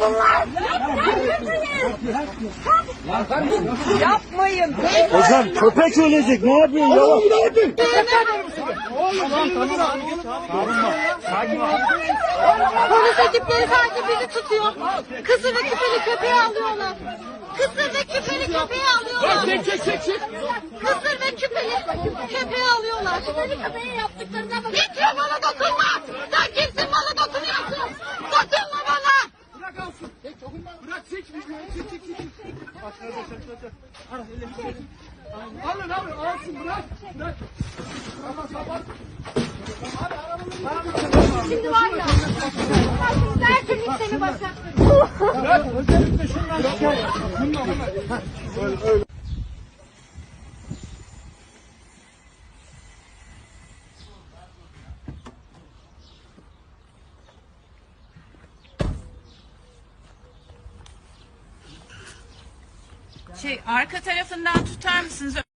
bunlar? Yapmayın. Hocam köpek ölecek ne yapıyorsun ya? Polis ekipleri sadece bizi tutuyor. Kısır ve küpeli köpeği alıyorlar. Kısır ve küpeli köpeği alıyorlar. Kısır ve küpeli köpeği alıyorlar. Küpeli köpeği yaptıklarına bak. Ya bana dokunma. Alın abi alsın bırak. Bırak. Şimdi var ya. Şimdi her türlü seni başa. Bırak. Özellikle şundan çıkar. Bundan bundan. Şey arka tarafından tutar mısınız?